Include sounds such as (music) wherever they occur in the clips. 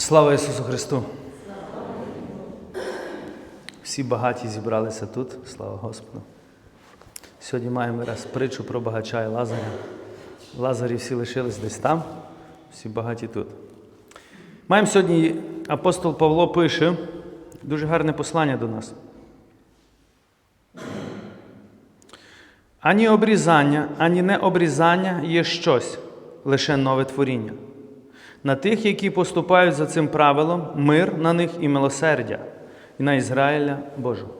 Слава Ісусу Христу! Всі багаті зібралися тут, слава Господу. Сьогодні маємо раз притчу про багача і Лазаря. Лазарі всі лишились десь там, всі багаті тут. Маємо сьогодні апостол Павло пише дуже гарне послання до нас. Ані обрізання, ані не обрізання є щось, лише нове творіння. На тих, які поступають за цим правилом, мир на них і милосердя, і на Ізраїля Божого.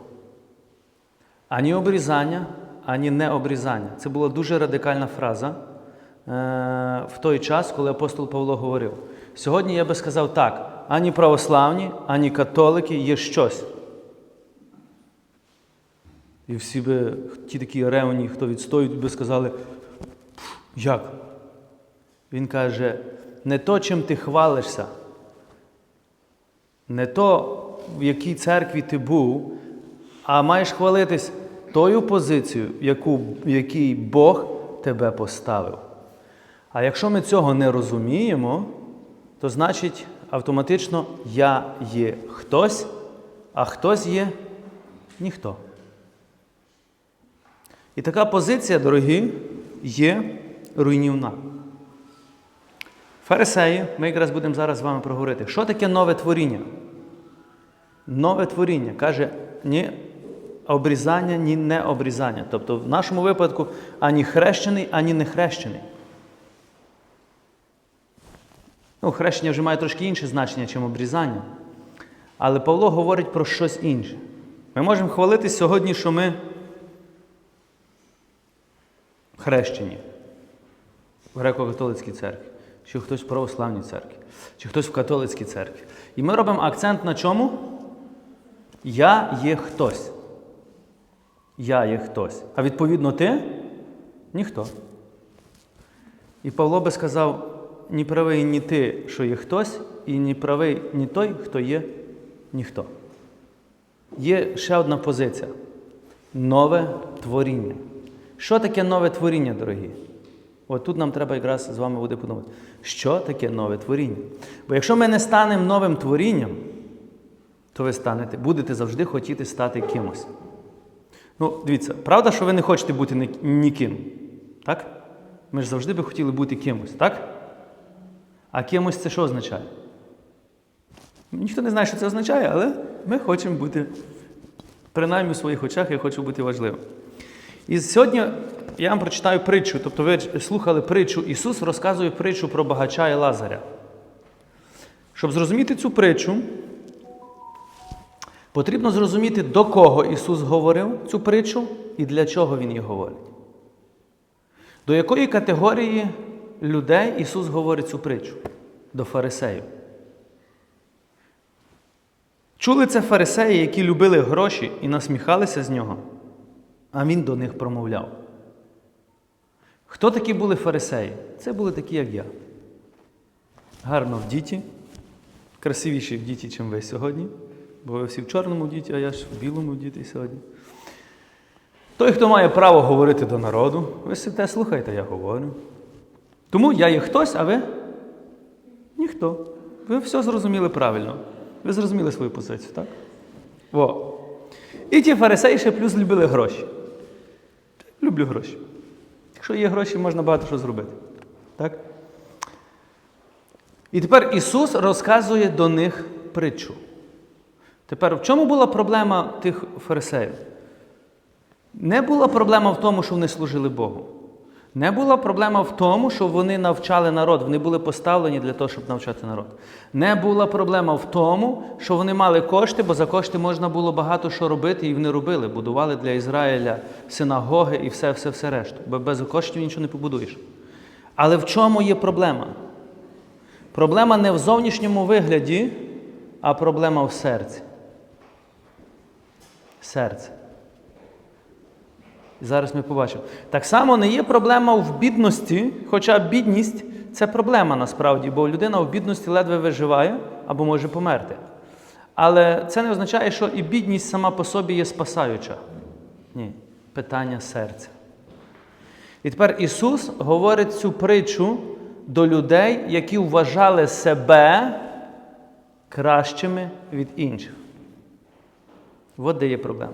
Ані обрізання, ані не обрізання. Це була дуже радикальна фраза е, в той час, коли апостол Павло говорив. Сьогодні я би сказав так: ані православні, ані католики є щось. І всі би, ті такі ревні, хто відстоюють, би сказали, як? Він каже, не то, чим ти хвалишся, не то, в якій церкві ти був, а маєш хвалитись тою позицією, яку, в якій Бог тебе поставив. А якщо ми цього не розуміємо, то значить автоматично я є хтось, а хтось є ніхто. І така позиція, дорогі, є руйнівна. Фарисеї, ми якраз будемо зараз з вами проговорити, що таке нове творіння? Нове творіння каже ні обрізання, ні не обрізання. Тобто в нашому випадку ані хрещений, ані не хрещений. Ну, хрещення вже має трошки інше значення, ніж обрізання. Але Павло говорить про щось інше. Ми можемо хвалитись сьогодні, що ми хрещені в греко-католицькій церкві, чи хтось в православній церкві, чи хтось в католицькій церкві. І ми робимо акцент на чому? Я є хтось. Я є хтось. А відповідно ти ніхто. І Павло би сказав: ні правий ні ти, що є хтось, і ні правий ні той, хто є ніхто. Є ще одна позиція нове творіння. Що таке нове творіння, дорогі? От тут нам треба якраз з вами буде подумати, що таке нове творіння. Бо якщо ми не станемо новим творінням, то ви станете, будете завжди хотіти стати кимось. Ну, дивіться, правда, що ви не хочете бути ніким? Так? Ми ж завжди би хотіли бути кимось, так? А кимось це що означає? Ніхто не знає, що це означає, але ми хочемо бути, принаймні в своїх очах, я хочу бути важливим. І сьогодні я вам прочитаю притчу. Тобто ви слухали притчу, Ісус розказує притчу про багача і Лазаря. Щоб зрозуміти цю притчу, потрібно зрозуміти, до кого Ісус говорив цю притчу і для чого Він її говорить. До якої категорії людей Ісус говорить цю притчу? До фарисеїв. Чули це фарисеї, які любили гроші і насміхалися з нього, а він до них промовляв. Хто такі були фарисеї? Це були такі, як я. Гарно в діті, красивіші в діті, ніж ви сьогодні. Бо ви всі в чорному діті, а я ж в білому діті сьогодні. Той, хто має право говорити до народу, ви сидите, слухайте, я говорю. Тому я є хтось, а ви ніхто. Ви все зрозуміли правильно. Ви зрозуміли свою позицію, так? Во. І ті фарисеї ще плюс любили гроші. Люблю гроші. Якщо є гроші, можна багато що зробити. Так? І тепер Ісус розказує до них притчу. Тепер в чому була проблема тих фарисеїв? Не була проблема в тому, що вони служили Богу. Не була проблема в тому, що вони навчали народ, вони були поставлені для того, щоб навчати народ. Не була проблема в тому, що вони мали кошти, бо за кошти можна було багато що робити, і вони робили. Будували для Ізраїля синагоги і все, все, все решту. Бо без коштів нічого не побудуєш. Але в чому є проблема? Проблема не в зовнішньому вигляді, а проблема в серці. Серце. І зараз ми побачимо. Так само не є проблема в бідності, хоча бідність це проблема насправді, бо людина в бідності ледве виживає або може померти. Але це не означає, що і бідність сама по собі є спасаюча. Ні, питання серця. І тепер Ісус говорить цю притчу до людей, які вважали себе кращими від інших. От де є проблема.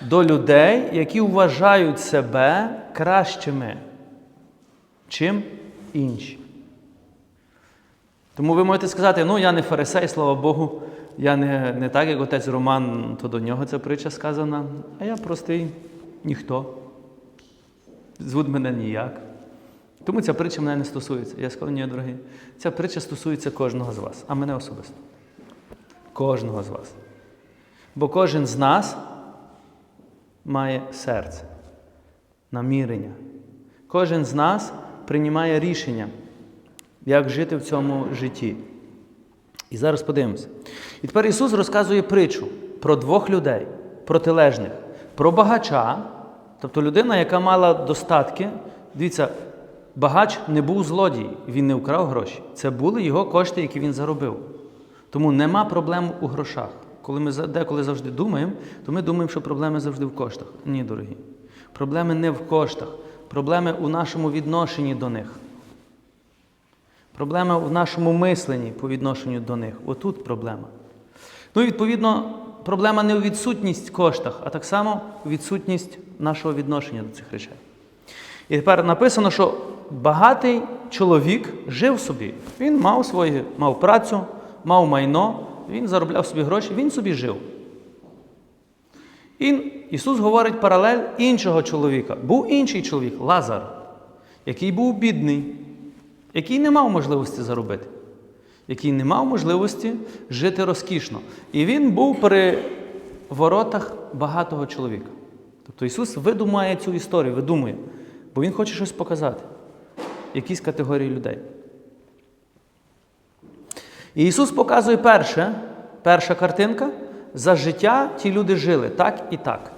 До людей, які вважають себе кращими, чим інші. Тому ви можете сказати, ну я не фарисей, слава Богу, я не, не так, як отець Роман, то до нього ця притча сказана, а я простий ніхто. Звуть мене ніяк. Тому ця притча мене не стосується. Я сказав, ні, дорогі, ця притча стосується кожного з вас, а мене особисто. Кожного з вас. Бо кожен з нас має серце, намірення. Кожен з нас приймає рішення, як жити в цьому житті. І зараз подивимося. І тепер Ісус розказує притчу про двох людей, протилежних, про багача, тобто людина, яка мала достатки. Дивіться, багач не був злодій, він не вкрав гроші. Це були його кошти, які він заробив. Тому нема проблем у грошах. Коли ми деколи завжди думаємо, то ми думаємо, що проблеми завжди в коштах. Ні, дорогі. Проблеми не в коштах, проблеми у нашому відношенні до них. Проблема в нашому мисленні по відношенню до них. Отут проблема. Ну, і, відповідно, проблема не у відсутність коштах, а так само у відсутність нашого відношення до цих речей. І тепер написано, що багатий чоловік жив собі. Він мав свої, мав працю, мав майно, він заробляв собі гроші, він собі жив. І Ісус говорить паралель іншого чоловіка. Був інший чоловік, Лазар, який був бідний, який не мав можливості заробити, який не мав можливості жити розкішно. І він був при воротах багатого чоловіка. Тобто Ісус видумає цю історію, видумує, бо Він хоче щось показати, якісь категорії людей. І Ісус показує перше, перша картинка, за життя ті люди жили так і так.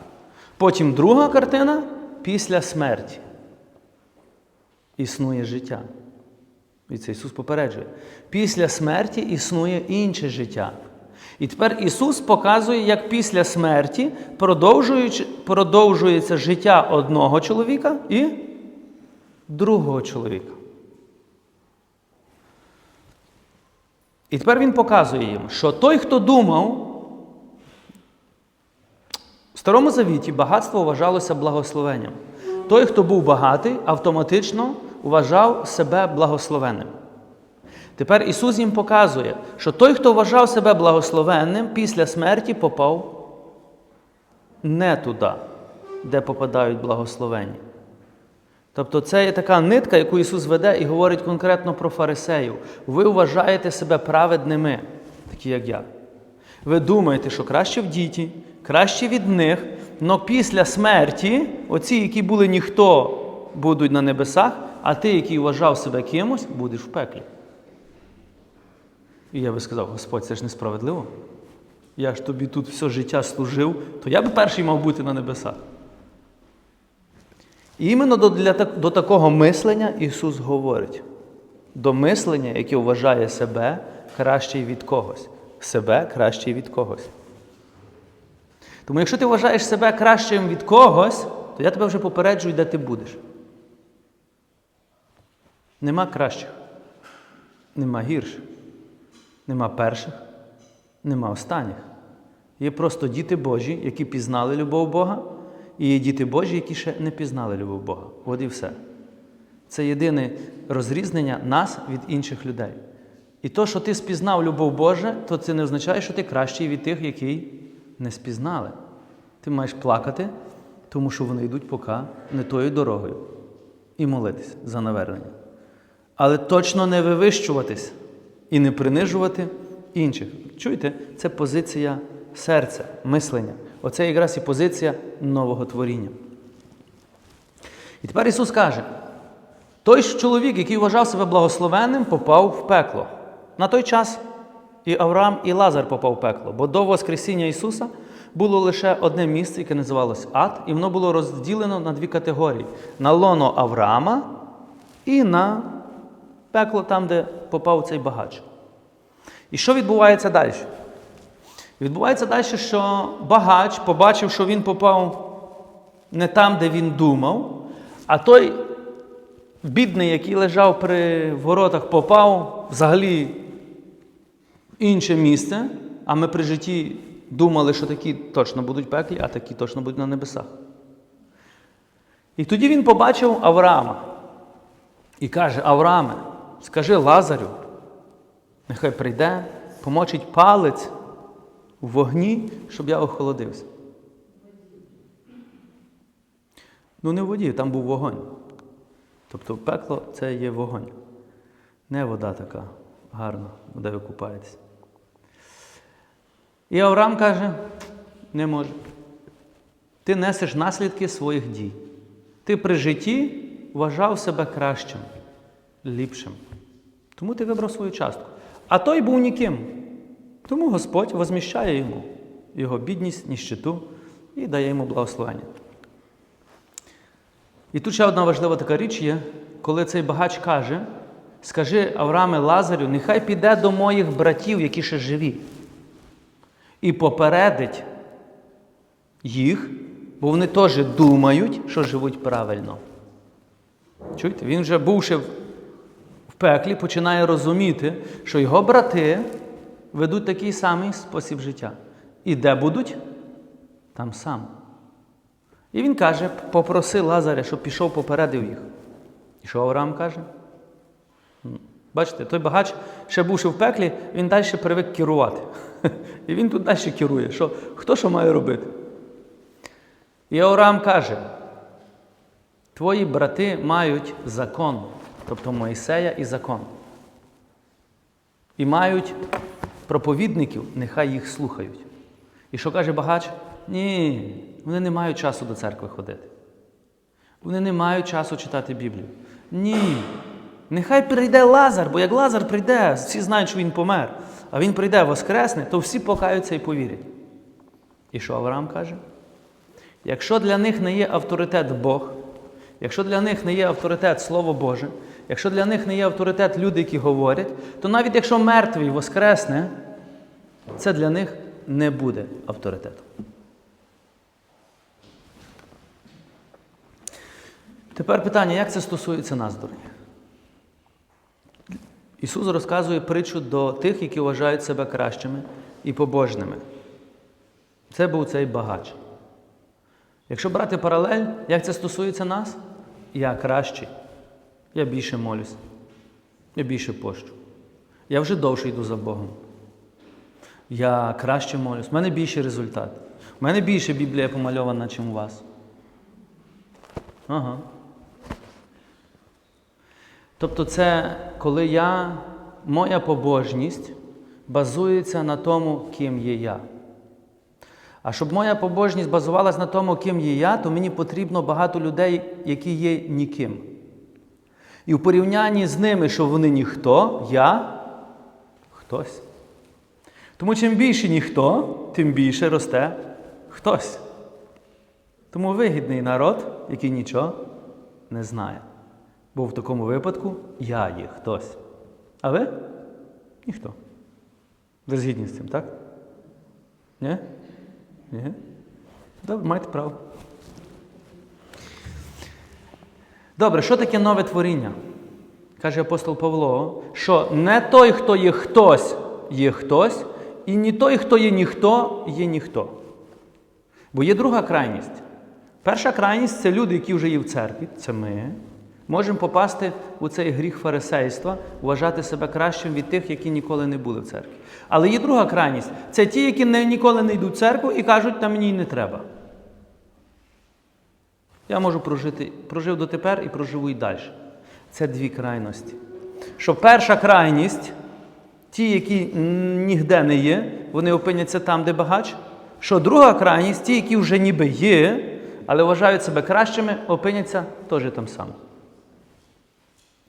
Потім друга картина після смерті. Існує життя. І це Ісус попереджує. Після смерті існує інше життя. І тепер Ісус показує, як після смерті продовжується життя одного чоловіка і другого чоловіка. І тепер Він показує їм, що той, хто думав, в Старому Завіті багатство вважалося благословенням. Той, хто був багатий, автоматично вважав себе благословенним. Тепер Ісус їм показує, що той, хто вважав себе благословенним, після смерті попав не туди, де попадають благословені. Тобто це є така нитка, яку Ісус веде і говорить конкретно про фарисеїв. Ви вважаєте себе праведними, такі як я. Ви думаєте, що краще в діті, краще від них, але після смерті, оці, які були ніхто, будуть на небесах, а ти, який вважав себе кимось, будеш в пеклі. І я би сказав, Господь, це ж несправедливо. Я ж тобі тут все життя служив, то я би перший мав бути на небесах. І іменно до, для, до такого мислення Ісус говорить. До мислення, яке вважає себе краще від когось. Себе краще від когось. Тому якщо ти вважаєш себе кращим від когось, то я тебе вже попереджую, де ти будеш. Нема кращих, нема гірших, нема перших, нема останніх. Є просто діти Божі, які пізнали любов Бога, і є діти Божі, які ще не пізнали любов Бога. От і все. Це єдине розрізнення нас від інших людей. І то, що ти спізнав любов Божа, то це не означає, що ти кращий від тих, які не спізнали. Ти маєш плакати, тому що вони йдуть поки не тою дорогою. І молитись за навернення. Але точно не вивищуватись і не принижувати інших. Чуєте, це позиція серця, мислення. Оце якраз і позиція нового творіння. І тепер Ісус каже: той ж чоловік, який вважав себе благословенним, попав в пекло. На той час і Авраам, і Лазар попав в пекло, бо до Воскресіння Ісуса було лише одне місце, яке називалось Ад, і воно було розділено на дві категорії: на лоно Авраама і на пекло там, де попав цей багач. І що відбувається далі? Відбувається далі, що багач побачив, що він попав не там, де він думав, а той бідний, який лежав при воротах, попав взагалі в інше місце, а ми при житті думали, що такі точно будуть пеклі, а такі точно будуть на небесах. І тоді він побачив Авраама і каже: Аврааме, скажи Лазарю, нехай прийде, помочить палець у вогні, щоб я охолодився. Ну, не в воді, там був вогонь. Тобто пекло це є вогонь. Не вода така гарна, де ви купаєтесь. І Авраам каже: не може. Ти несеш наслідки своїх дій. Ти при житті вважав себе кращим, ліпшим. Тому ти вибрав свою частку. А той був ніким. Тому Господь возміщає йому його бідність, ніщиту і дає йому благословення. І тут ще одна важлива така річ є, коли цей багач каже: скажи Аврааме Лазарю, нехай піде до моїх братів, які ще живі, і попередить їх, бо вони теж думають, що живуть правильно. Чуєте? Він вже бувши в пеклі, починає розуміти, що його брати ведуть такий самий спосіб життя. І де будуть? Там сам. І він каже: попроси Лазаря, щоб пішов попередив їх. І що Авраам каже? Бачите, той багач, ще бувши в пеклі, він далі привик керувати. (laughs) І він тут далі керує. Що, Хто що має робити? І Авраам каже: Твої брати мають закон, тобто Моїсея і закон. І мають проповідників, нехай їх слухають. І що каже багач? Ні, вони не мають часу до церкви ходити. Вони не мають часу читати Біблію. Ні. Нехай прийде Лазар, бо як Лазар прийде, всі знають, що він помер, а він прийде воскресне, то всі покаються і повірять. І що Авраам каже? Якщо для них не є авторитет Бог, якщо для них не є авторитет Слово Боже, якщо для них не є авторитет люди, які говорять, то навіть якщо мертвий воскресне, це для них не буде авторитетом. Тепер питання, як це стосується нас, дорогі? Ісус розказує притчу до тих, які вважають себе кращими і побожними. Це був цей багач. Якщо брати паралель, як це стосується нас, я кращий. Я більше молюсь. Я більше пощу. Я вже довше йду за Богом. Я краще молюсь. У мене більший результат. У мене більше Біблія помальована, ніж у вас. Ага. Тобто, це коли я, моя побожність базується на тому, ким є я. А щоб моя побожність базувалась на тому, ким є я, то мені потрібно багато людей, які є ніким. І в порівнянні з ними, що вони ніхто, я хтось. Тому чим більше ніхто, тим більше росте хтось. Тому вигідний народ, який нічого не знає. Бо в такому випадку я є хтось. А ви? Ніхто. Ви згідні з цим, так? Ні? Ні? Добре, маєте право. Добре, що таке нове творіння? Каже апостол Павло, що не той, хто є хтось, є хтось, і не той, хто є ніхто, є ніхто. Бо є друга крайність. Перша крайність це люди, які вже є в церкві, це ми. Можемо попасти у цей гріх фарисейства, вважати себе кращим від тих, які ніколи не були в церкві. Але є друга крайність це ті, які ніколи не йдуть в церкву і кажуть, та мені й не треба. Я можу прожити, прожив дотепер і проживу і далі. Це дві крайності. Що перша крайність, ті, які ніде не є, вони опиняться там, де багач. Що друга крайність, ті, які вже ніби є, але вважають себе кращими, опиняться теж там само.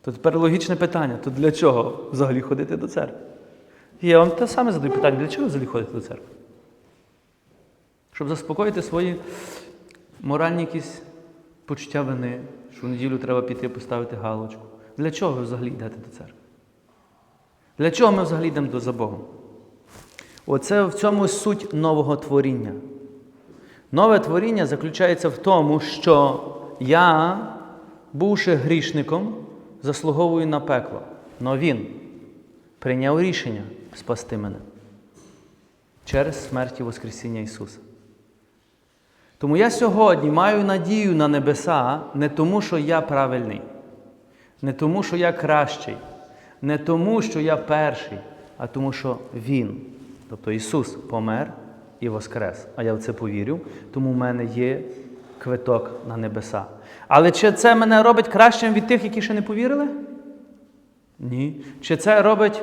То тепер логічне питання: то для чого взагалі ходити до церкви? Я вам те саме задаю питання, для чого взагалі ходити до церкви? Щоб заспокоїти свої моральні якісь почуття вини, що в неділю треба піти поставити галочку. Для чого ви взагалі йдете до церкви? Для чого ми взагалі йдемо до за Богом? Оце в цьому суть нового творіння. Нове творіння заключається в тому, що я, бувши грішником, заслуговую на пекло. Но він прийняв рішення спасти мене через смерть і Воскресіння Ісуса. Тому я сьогодні маю надію на небеса не тому, що я правильний, не тому, що я кращий, не тому, що я перший, а тому, що Він, тобто Ісус, помер і воскрес. А я в це повірю, тому в мене є квиток на небеса. Але чи це мене робить кращим від тих, які ще не повірили? Ні. Чи це робить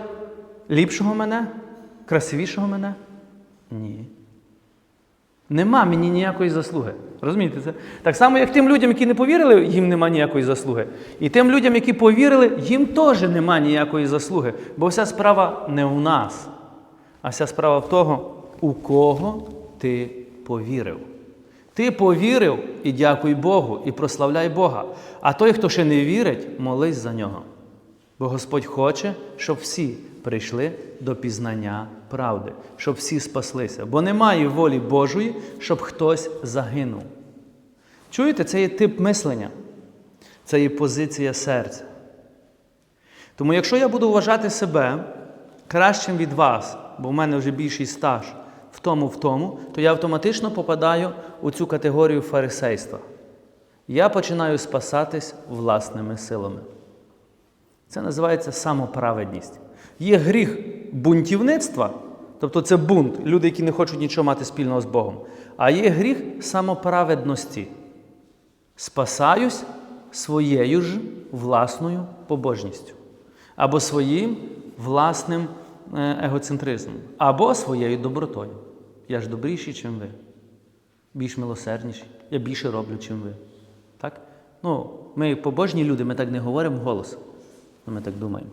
ліпшого мене, красивішого мене? Ні. Нема мені ніякої заслуги. Розумієте це? Так само, як тим людям, які не повірили, їм нема ніякої заслуги. І тим людям, які повірили, їм теж нема ніякої заслуги. Бо вся справа не у нас, а вся справа в того, у кого ти повірив. Ти повірив і дякуй Богу, і прославляй Бога. А той, хто ще не вірить, молись за нього. Бо Господь хоче, щоб всі прийшли до пізнання правди, щоб всі спаслися. Бо немає волі Божої, щоб хтось загинув. Чуєте, це є тип мислення, це є позиція серця. Тому якщо я буду вважати себе кращим від вас, бо в мене вже більший стаж в тому, в тому, то я автоматично попадаю у цю категорію фарисейства. Я починаю спасатись власними силами. Це називається самоправедність. Є гріх бунтівництва, тобто це бунт, люди, які не хочуть нічого мати спільного з Богом. А є гріх самоправедності. Спасаюсь своєю ж власною побожністю, або своїм власним е, егоцентризмом, або своєю добротою. Я ж добріший, чим ви, більш милосердніший, я більше роблю, чим ви. Так? Ну, Ми побожні люди, ми так не говоримо голос. Ну, Ми так думаємо.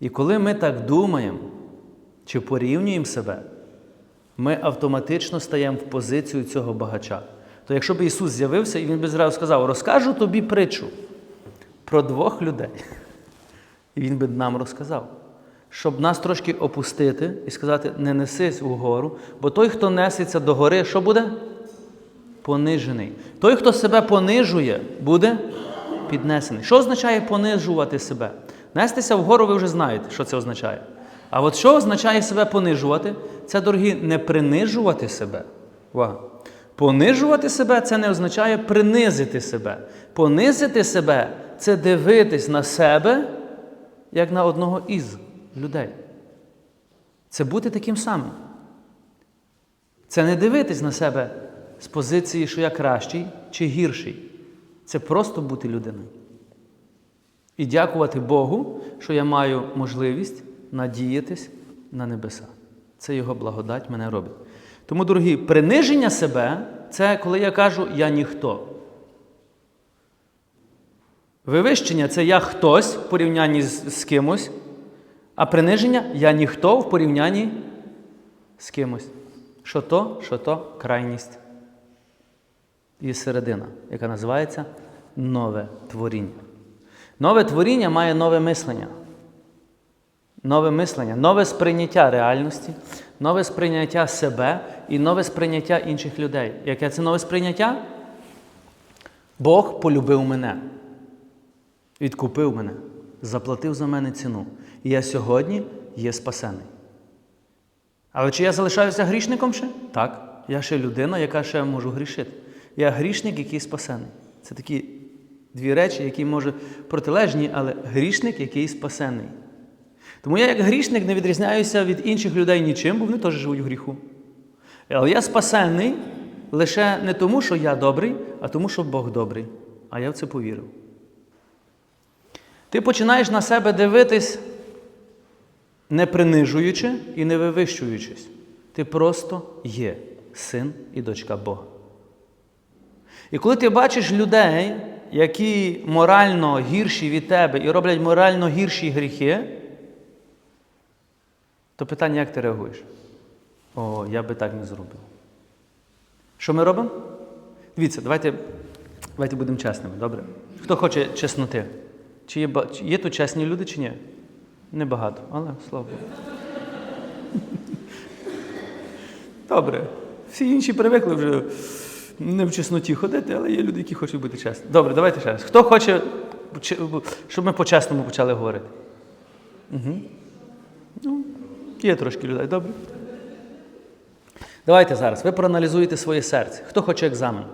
І коли ми так думаємо чи порівнюємо себе, ми автоматично стаємо в позицію цього багача. То якщо б Ісус з'явився і Він би зразу сказав, розкажу тобі притчу про двох людей. (laughs) І Він би нам розказав, щоб нас трошки опустити і сказати, не несись угору, бо той, хто несеться до гори, що буде? Понижений. Той, хто себе понижує, буде піднесений. Що означає понижувати себе? Нестися вгору, ви вже знаєте, що це означає. А от що означає себе понижувати? Це, дорогі, не принижувати себе. Увага. Понижувати себе це не означає принизити себе. Понизити себе це дивитись на себе, як на одного із людей. Це бути таким самим. Це не дивитись на себе з позиції, що я кращий чи гірший. Це просто бути людиною. І дякувати Богу, що я маю можливість надіятись на небеса. Це Його благодать мене робить. Тому, дорогі, приниження себе це коли я кажу я ніхто. Вивищення це я хтось в порівнянні з, з кимось, а приниження я ніхто в порівнянні з кимось. Що то, що то крайність. І середина, яка називається нове творіння. Нове творіння має нове мислення. Нове мислення, нове сприйняття реальності, нове сприйняття себе і нове сприйняття інших людей. Яке це нове сприйняття? Бог полюбив мене, відкупив мене, заплатив за мене ціну. І я сьогодні є спасений. Але чи я залишаюся грішником ще? Так. Я ще людина, яка ще можу грішити. Я грішник, який спасений. Це такі дві речі, які може протилежні, але грішник, який спасений. Тому я, як грішник, не відрізняюся від інших людей нічим, бо вони теж живуть в гріху. Але я спасений лише не тому, що я добрий, а тому, що Бог добрий. А я в це повірив. Ти починаєш на себе дивитись, не принижуючи і не вивищуючись. Ти просто є син і дочка Бога. І коли ти бачиш людей, які морально гірші від тебе і роблять морально гірші гріхи, то питання, як ти реагуєш? О, я би так не зробив. Що ми робимо? Дивіться, давайте давайте будемо чесними, добре? Хто хоче чесноти? Чи є, є тут чесні люди, чи ні? Небагато, але слава Богу. (laughs) Добре. Всі інші привикли вже не в чесноті ходити, але є люди, які хочуть бути чесні. Добре, давайте ще раз. Хто хоче щоб ми по-чесному почали говорити. Угу. Ну, є трошки людей, добре. Давайте зараз. Ви проаналізуєте своє серце. Хто хоче екзамен?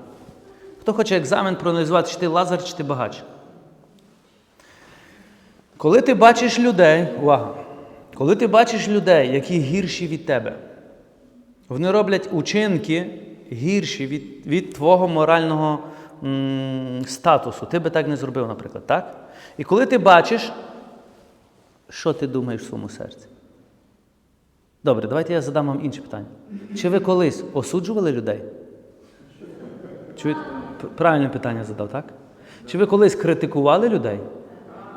Хто хоче екзамен проаналізувати, чи ти лазар, чи ти багач? Коли ти бачиш людей, увага, коли ти бачиш людей, які гірші від тебе, вони роблять учинки гірші від, від твого морального м, статусу. Ти би так не зробив, наприклад, так? І коли ти бачиш, що ти думаєш в своєму серці? Добре, давайте я задам вам інше питання. Чи ви колись осуджували людей? Чуєте? Правильне питання задав, так? Чи ви колись критикували людей?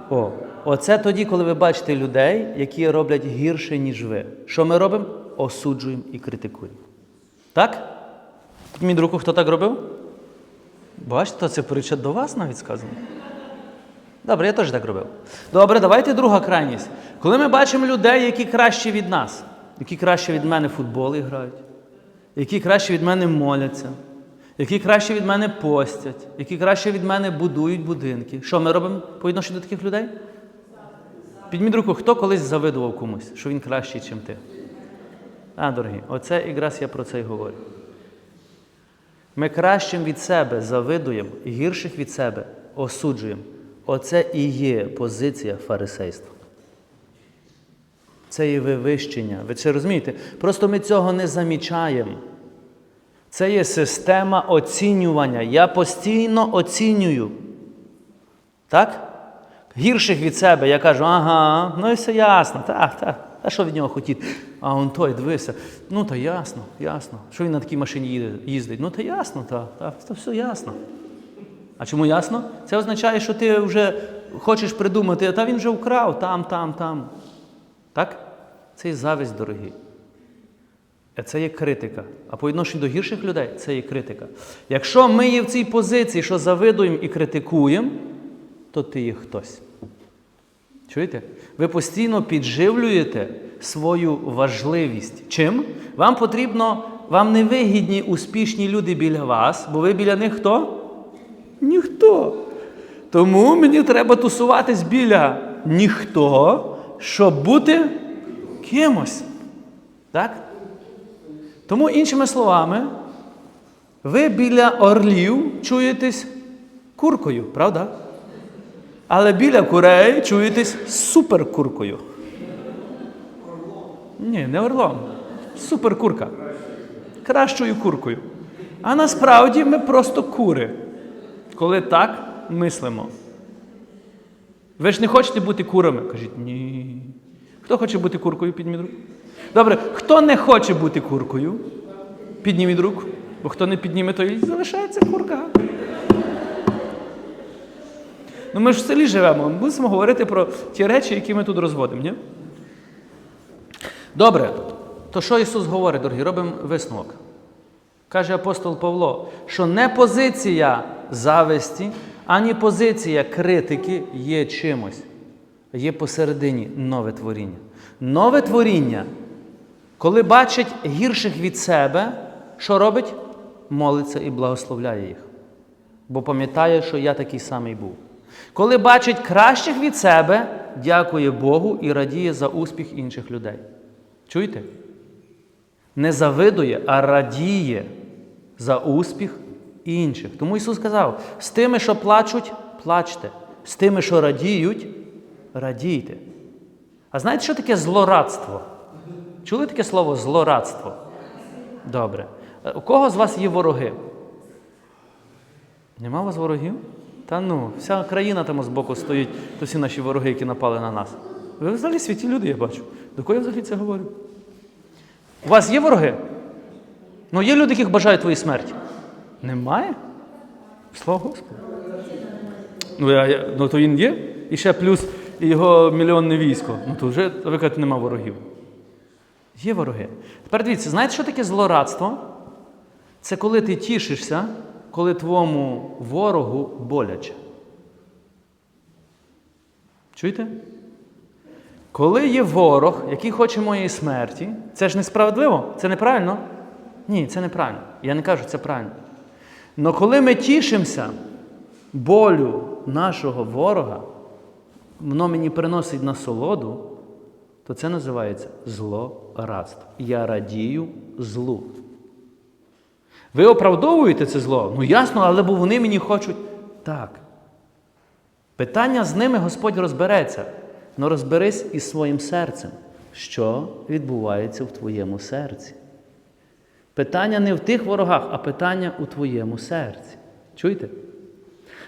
О, оце тоді, коли ви бачите людей, які роблять гірше, ніж ви. Що ми робимо? Осуджуємо і критикуємо. Так? Підміть руку, хто так робив? Бачите, це притча до вас навіть сказано. Добре, я теж так робив. Добре, давайте друга крайність. Коли ми бачимо людей, які кращі від нас, які краще від мене в футбол грають, які краще від мене моляться, які краще від мене постять, які краще від мене будують будинки. Що ми робимо по відношенню до таких людей? Підміть руку, хто колись завидував комусь, що він кращий, ніж ти. А, дорогі, оце якраз я про це й говорю. Ми кращим від себе завидуємо, гірших від себе осуджуємо. Оце і є позиція фарисейства. Це є вивищення. Ви це розумієте? Просто ми цього не замічаємо. Це є система оцінювання. Я постійно оцінюю. Так? Гірших від себе я кажу, ага, ну і все ясно, так, так. А що від нього хотіти? А он той, дивися. Ну, та ясно, ясно. Що він на такій машині їздить? Ну, та ясно, так, так, то все ясно. А чому ясно? Це означає, що ти вже хочеш придумати, а та він вже вкрав там, там, там. Так? Це є зависть, дорогі. Е, Це є критика. А по відношенню до гірших людей це є критика. Якщо ми є в цій позиції, що завидуємо і критикуємо, то ти є хтось. Чуєте? Ви постійно підживлюєте свою важливість. Чим? Вам потрібно, вам не вигідні успішні люди біля вас, бо ви біля них хто? Ніхто. Тому мені треба тусуватись біля ніхто, щоб бути кимось. Так? Тому, іншими словами, ви біля орлів чуєтесь куркою, правда? Але біля курей чуєтесь суперкуркою. Ні, не орлом. Суперкурка. Кращою куркою. А насправді ми просто кури, коли так мислимо. Ви ж не хочете бути курами? Кажіть, ні. Хто хоче бути куркою? Підніміть руку. Добре, хто не хоче бути куркою? Підніміть руку. Бо хто не підніме, то і залишається курка. Ну ми ж в селі живемо, ми мусимо говорити про ті речі, які ми тут розводимо, ні? Добре, то що Ісус говорить, дорогі? Робимо висновок. Каже апостол Павло, що не позиція зависті, ані позиція критики є чимось. Є посередині нове творіння. Нове творіння, коли бачить гірших від себе, що робить? Молиться і благословляє їх. Бо пам'ятає, що я такий самий був. Коли бачить кращих від себе, дякує Богу і радіє за успіх інших людей. Чуєте? Не завидує, а радіє за успіх інших. Тому Ісус сказав: з тими, що плачуть, плачте, з тими, що радіють, радійте. А знаєте, що таке злорадство? Чули таке слово злорадство? Добре. Е, У кого з вас є вороги? Нема у вас ворогів? Та ну, вся країна там збоку стоїть, то всі наші вороги, які напали на нас. Ви взагалі святі люди, я бачу. До кого я взагалі це говорю? У вас є вороги? Ну, є люди, яких бажають твої смерті? Немає? Слава Господу. Ну, я, я, ну то він є. І ще плюс його мільйонне військо. Ну то вже, ви кажете, нема ворогів. Є вороги. Тепер дивіться, знаєте, що таке злорадство? Це коли ти тішишся, коли твоєму ворогу боляче. Чуєте? Коли є ворог, який хоче моєї смерті, це ж несправедливо, це неправильно? Ні, це неправильно. Я не кажу, це правильно. Але коли ми тішимося, болю нашого ворога, воно мені приносить насолоду, то це називається злорадство. Я радію злу. Ви оправдовуєте це зло? Ну ясно, але бо вони мені хочуть. Так. Питання з ними Господь розбереться. Ну розберись із своїм серцем, що відбувається в твоєму серці. Питання не в тих ворогах, а питання у твоєму серці. Чуєте?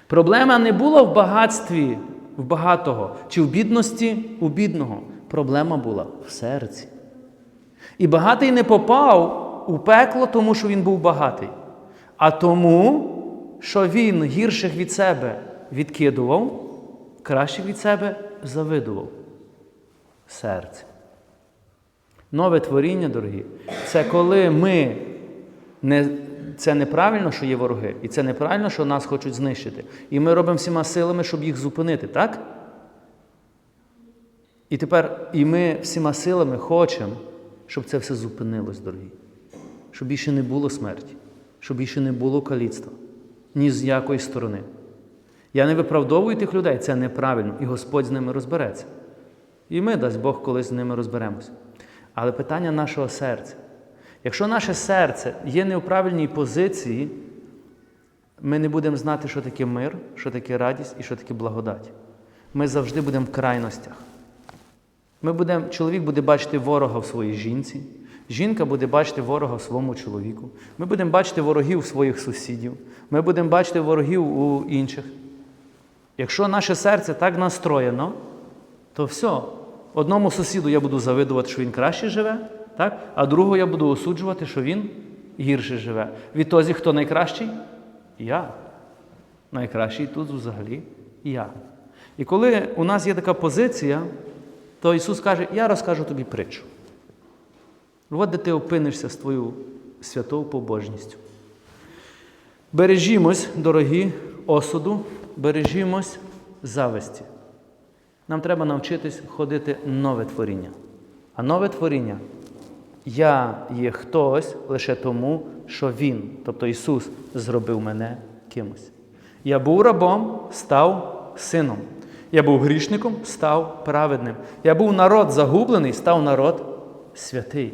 Проблема не була в багатстві в багатого чи в бідності у бідного. Проблема була в серці. І багатий не попав у пекло, тому що він був багатий, а тому, що він гірших від себе відкидував, кращих від себе завидував. Серце. Нове творіння, дорогі, це коли ми не, це неправильно, що є вороги, і це неправильно, що нас хочуть знищити. І ми робимо всіма силами, щоб їх зупинити, так? І тепер і ми всіма силами хочемо, щоб це все зупинилось, дорогі. Щоб більше не було смерті, щоб більше не було каліцтва. Ні з якої сторони. Я не виправдовую тих людей, це неправильно, і Господь з ними розбереться. І ми, дасть Бог, колись з ними розберемося. Але питання нашого серця. Якщо наше серце є не в правильній позиції, ми не будемо знати, що таке мир, що таке радість і що таке благодать. Ми завжди будемо в крайностях. Ми будемо, чоловік буде бачити ворога в своїй жінці, жінка буде бачити ворога в своєму чоловіку. Ми будемо бачити ворогів у своїх сусідів, ми будемо бачити ворогів у інших. Якщо наше серце так настроєно, то все. Одному сусіду я буду завидувати, що він краще живе, так? а другого я буду осуджувати, що він гірше живе. Відтоді, хто найкращий? Я. Найкращий тут взагалі я. І коли у нас є така позиція, то Ісус каже, я розкажу тобі притчу. От де ти опинишся з твоєю святою побожністю. Бережімось, дорогі, осуду, бережімось зависті. Нам треба навчитись ходити нове творіння. А нове творіння я є хтось лише тому, що Він, тобто Ісус, зробив мене кимось. Я був рабом, став сином. Я був грішником, став праведним. Я був народ загублений, став народ святий.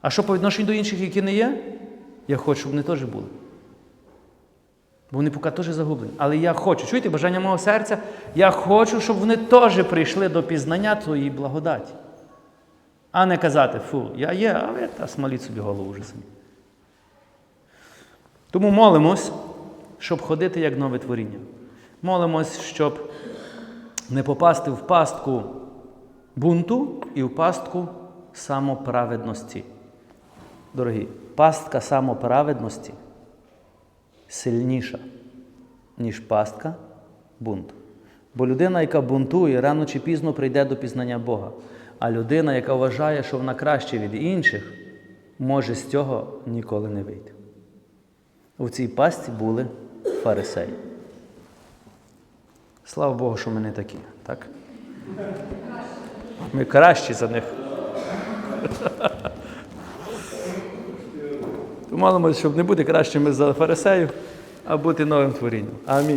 А що по відношенню до інших, які не є? Я хочу, щоб вони теж були. Бо вони поки теж загублені. Але я хочу, чуєте, бажання мого серця, я хочу, щоб вони теж прийшли до пізнання твоєї благодаті. А не казати, фу, я є, а ви та смаліть собі голову вже самі. Тому молимось, щоб ходити як нове творіння. Молимось, щоб не попасти в пастку бунту і в пастку самоправедності. Дорогі, пастка самоправедності сильніша, ніж пастка бунту. Бо людина, яка бунтує, рано чи пізно прийде до пізнання Бога. А людина, яка вважає, що вона краще від інших, може з цього ніколи не вийти. У цій пастці були фарисеї. Слава Богу, що ми не такі, так? Ми кращі за них. То молимося, щоб не бути кращими за фарисеїв, а бути новим творінням. Амінь.